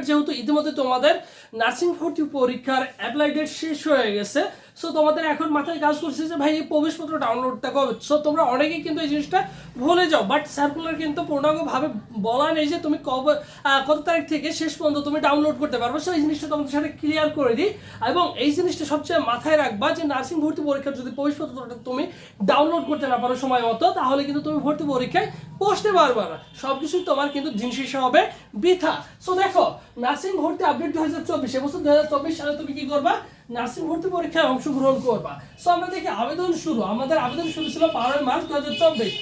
Update যেহেতু ইতিমধ্যে তোমাদের নার্সিং ভর্তি পরীক্ষার অ্যাপ্লাই ডেট শেষ হয়ে গেছে সো তোমাদের এখন মাথায় কাজ করছে যে, ভাই, এই প্রবেশপত্র ডাউনলোডটা কবে সো তোমরা অনেকেই কিন্তু এই জিনিসটা ভুলে যাও বাট সার্কুলার কিন্তু পূর্ণাঙ্গভাবে বলা নেই যে, তুমি কবে কত তারিখ থেকে শেষ পর্যন্ত তুমি ডাউনলোড করতে পারবে? সো এই জিনিসটা তোমাদের সাথে ক্লিয়ার করে দিই, এবং এই জিনিসটা সবচেয়ে মাথায় রাখবা যে নার্সিং ভর্তি পরীক্ষার যদি প্রবেশপত্রটা তুমি ডাউনলোড করতে না পারো সময় মতো, তাহলে কিন্তু তুমি ভর্তি পরীক্ষায় বসতে পারবে না। সব কিছুই তোমার কিন্তু দিন শেষে হবে বৃথা। সো দেখো নার্সিং ভর্তি আপডেট দু হাজার চব্বিশ। এবছর দু হাজার চব্বিশ সালে তুমি কি করবা? নার্সিং ভর্তি পরীক্ষায় অংশগ্রহণ করবা। সো আমরা দেখি আবেদন শুরু? আমাদের আবেদন শুরু ছিল বারোই মার্চ দু হাজার চব্বিশ।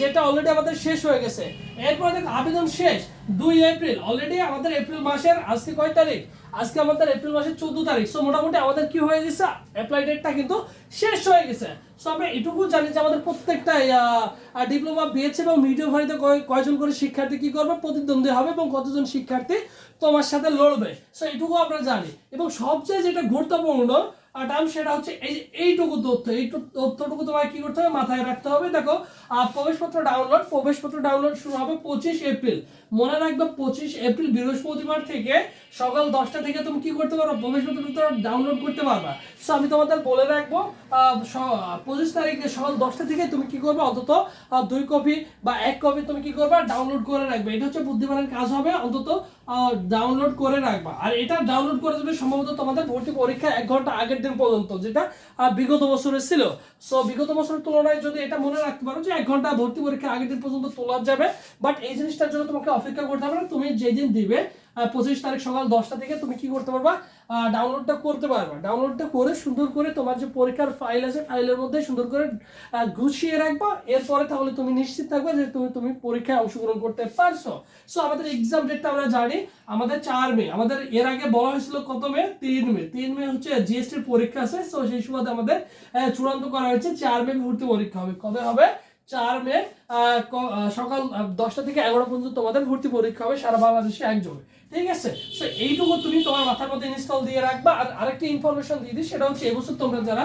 যেটা অলরেডি আমাদের শেষ হয়ে গেছে। এরপর দেখো, আবেদন শেষ। দুই এপ্রিল অলরেডি আমাদের এপ্রিল মাসের আজকে কয় তারিখ? আজকে আমাদের এপ্রিল মাসের চোদ্দ তারিখ সো মোটামুটি আমাদের কি হয়ে গেছে? অ্যাপ্লাই ডেটটা কিন্তু শেষ হয়ে গেছে। সো আমরা এটুকু জানি যে আমাদের প্রত্যেকটা ডিপ্লোমা বিএসসি এবং মিডিয়াম ভারিতে কয়জন করে শিক্ষার্থী কি করবে? প্রতিদ্বন্দ্বী হবে এবং কতজন শিক্ষার্থী তোমার সাথে লড়বে? সো এটুকু আমরা জানি। এবং সবচেয়ে যেটা গুরুত্বপূর্ণ টার্ম সেটা হচ্ছে এই এইটুকু তথ্য এই তথ্যটুকু তোমাকে কি করতে হবে? মাথায় রাখতে হবে। দেখো প্রবেশপত্র ডাউনলোড প্রবেশপত্র ডাউনলোড শুরু হবে পঁচিশ এপ্রিল। মনে রাখবে পঁচিশ এপ্রিল, বৃহস্পতিবার থেকে সকাল দশটা থেকে তুমি কি করতে পারো? প্রবেশপত্র ডাউনলোড করতে পারবা সো আমি তোমাদের বলে রাখব পঁচিশ তারিখে সকাল দশটা থেকে তুমি কি করবে? অন্তত দুই কপি বা এক কপি তুমি কি করবে? ডাউনলোড করে রাখবে। এটা হচ্ছে বুদ্ধিমানের কাজ হবে। অন্তত ডাউনলোড করে রাখবা। আর এটা ডাউনলোড করে দেবে সম্ভবত তোমাদের ভর্তি পরীক্ষা এক ঘণ্টা আগের দিন পর্যন্ত, যেটা বিগত বছরে ছিল। সো বিগত বছরের তুলনায় যদি এটা মনে রাখতে পারো যে, এক ঘণ্টা ভর্তি পরীক্ষা আগের দিন পর্যন্ত তোলা যাবে বাট এই জিনিসটার জন্য তোমাকে অপেক্ষা করতে হবে না। তুমি যেদিন দিবে পঁচিশ তারিখ সকাল দশটা থেকে তুমি কি করতে পারবা? ডাউনলোডটা করতে পারবা। ডাউনলোডটা করে সুন্দর করে তোমার যে পরীক্ষার ফাইল আছে ফাইলের মধ্যে সুন্দর করে গুছিয়ে রাখবা। এরপরে তাহলে তুমি নিশ্চিত থাকবে যে তুমি তুমি পরীক্ষায় অংশগ্রহণ করতে পারছ। সো আমাদের এক্সাম ডেটটা আমরা জানি। আমাদের চার মে। আমাদের এর আগে বলা হয়েছিল কত মে? তিন মে। তিন মে হচ্ছে জিএসটির পরীক্ষা আছে। সো সেই সুবাদে আমাদের চূড়ান্ত করা হয়েছে। চার মে ভর্তি পরীক্ষা হবে। কবে হবে? চার মে সকাল দশটা থেকে এগারো পর্যন্ত তোমাদের ভর্তি পরীক্ষা হবে, সারা বাংলাদেশে একযোগে ঠিক আছে? সো এইটুকু তুমি তোমার মাথার মধ্যে ইনস্টল দিয়ে রাখবা। আর আরেকটা ইনফরমেশন দিয়ে দিই, সেটা হচ্ছে এবছর তোমরা যারা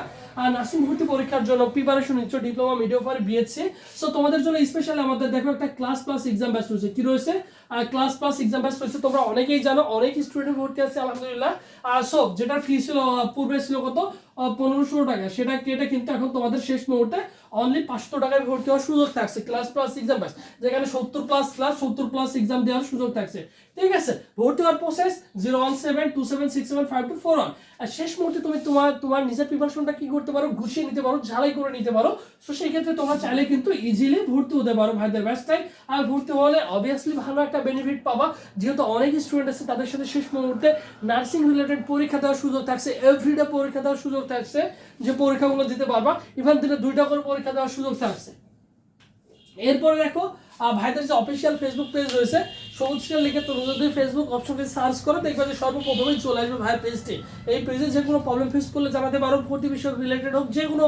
নার্সিং ভর্তি পরীক্ষার জন্য প্রিপারেশন নিচ্ছ ডিপ্লোমা মিডিওফার বিএসসি সো তোমাদের জন্য স্পেশাল আমাদের দেখো একটা ক্লাস প্লাস এক্সাম ব্যাচ রয়েছে। কি রয়েছে? ক্লাস প্লাস এক্সাম ব্যাচ রয়েছে, তোমরা অনেকেই জানো, অনেক স্টুডেন্ট ভর্তি আছে, আলহামদুলিল্লাহ। আর সো যেটার ফি ছিল পূর্বে ছিল কত? পনেরোশো টাকা। সেটা কেটে কিন্তু এখন তোমাদের শেষ মুহূর্তে অনলি পাঁচশো টাকায় ভর্তি হওয়ার সুযোগ থাকছে। ক্লাস প্লাস এক্সাম ব্যাচ যেখানে সত্তর প্লাস ক্লাস সত্তর প্লাস এক্সাম দেওয়ার সুযোগ থাকছে। ঠিক আছে? ভর্তি হওয়ার process zero one seven two seven six seven five two four one আর শেষ মুহূর্তে তুমি তোমার তোমার নিজের প্রিপারেশনটা কি করতে পারো? গুছিয়ে নিতে পারো, ঝালাই করে নিতে পারো। সো সেই ক্ষেত্রে তোমরা চাইলে কিন্তু ইজিলি ভর্তি হতে পারো ভাইদের ব্যাচটাই আর ভর্তি হলে অবভিয়াসলি ভালো একটা বেনিফিট পাবা। যেহেতু অনেক স্টুডেন্ট আছে, তাদের সাথে শেষ মুহূর্তে নার্সিং রিলেটেড পরীক্ষা দেওয়ার সুযোগ থাকছে। এভরিডে পরীক্ষা দেওয়ার সুযোগ থাকছে যে পরীক্ষাগুলো দিতে পারবা। ইভেন দিনে দুইটা করে পরীক্ষা দেওয়ার সুযোগ থাকছে। এরপরে দেখো ভাইদের যে অফিসিয়াল ফেসবুক পেজ রয়েছে, সবুজ স্টার লিখে তুমি যদি ফেসবুক অপশনটি সার্চ করো, দেখবে যে সর্বপ্রথমেই চলে আসবে ভাইয়ের পেজটি এই পেজে যে কোনো প্রবলেম ফেস করলে জানাতে পারো, ভর্তি বিষয় রিলেটেড হোক, যে কোনো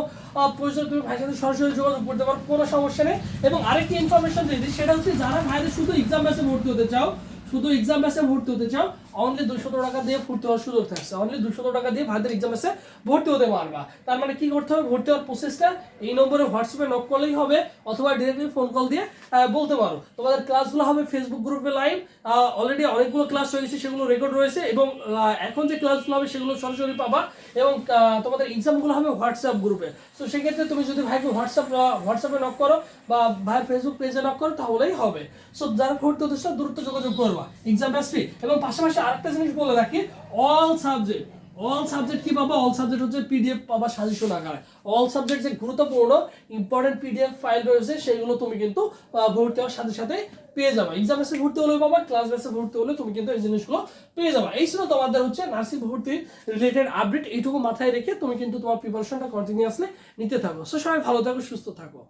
প্রয়োজন তুমি ভাইয়ের সাথে সরাসরি যোগাযোগ করতে পারো, কোনো সমস্যা নেই। এবং আরেকটি ইনফরমেশন দিয়ে সেটা হচ্ছে যারা ভাইদের শুধু এক্সাম ব্যাচে ভর্তি হতে চাও, শুধু এক্সাম ব্যাচে ভর্তি হতে চাও অনলি দুশো টাকা দিয়ে ভর্তি হওয়ার সুযোগ থাকছে। অনলি দুশো টাকা দিয়ে ভাইদের এক্সাম ব্যাচে ভর্তি হতে পারবা। তার মানে কি করতে হবে? ভর্তি হওয়ার প্রসেসটা এই নম্বরে হোয়াটসঅ্যাপে নক করলেই হবে, অথবা ডিরেক্টলি ফোন কল দিয়ে বলতে পারো। তোমাদের ক্লাসগুলো হবে ফেসবুক গ্রুপে লাইভ অলরেডি অনেকগুলো ক্লাস রয়েছে, সেগুলো রেকর্ড রয়েছে, এবং এখন যে ক্লাসগুলো হবে সেগুলো সরাসরি পাবা, এবং তোমাদের এক্সামগুলো হবে হোয়াটসঅ্যাপ গ্রুপে তো সেক্ষেত্রে তুমি যদি ভাইকে হোয়াটসঅ্যাপ হোয়াটসঅ্যাপে নক করো, বা ভাইয়ের ফেসবুক পেজে নক করো, তাহলেই হবে। সো যারা ভর্তি হতে দ্রুত যোগাযোগ করবা। এক্সাম ব্যাসপি এবং পাশাপাশি আরেকটা জিনিস বলে রাখি অল সাবজেক্ট অল সাবজেক্ট কি পাবা? অল সাবজেক্ট হচ্ছে পিডিএফ পাবা সাজেশন আকারে। অল সাবজেক্ট যে গুরুত্বপূর্ণ ইম্পর্টেন্ট পিডিএফ ফাইল রয়েছে সেগুলো তুমি কিন্তু ভর্তি হওয়ার সাথে সাথে পেয়ে যাবে। এক্সাম বেসে ভর্তি হলে পাবা ক্লাস বেসে ভর্তি হলে তুমি কিন্তু এই জিনিসগুলো পেয়ে যাবে। এই ছিল তোমাদের হচ্ছে নার্সিং ভর্তি রিলেটেড আপডেট এইটুকু মাথায় রেখে তুমি কিন্তু তোমার প্রিপারেশনটা কন্টিনিউয়াসলি নিতে থাকো। সো সবাই ভালো থাকো, সুস্থ থাকো।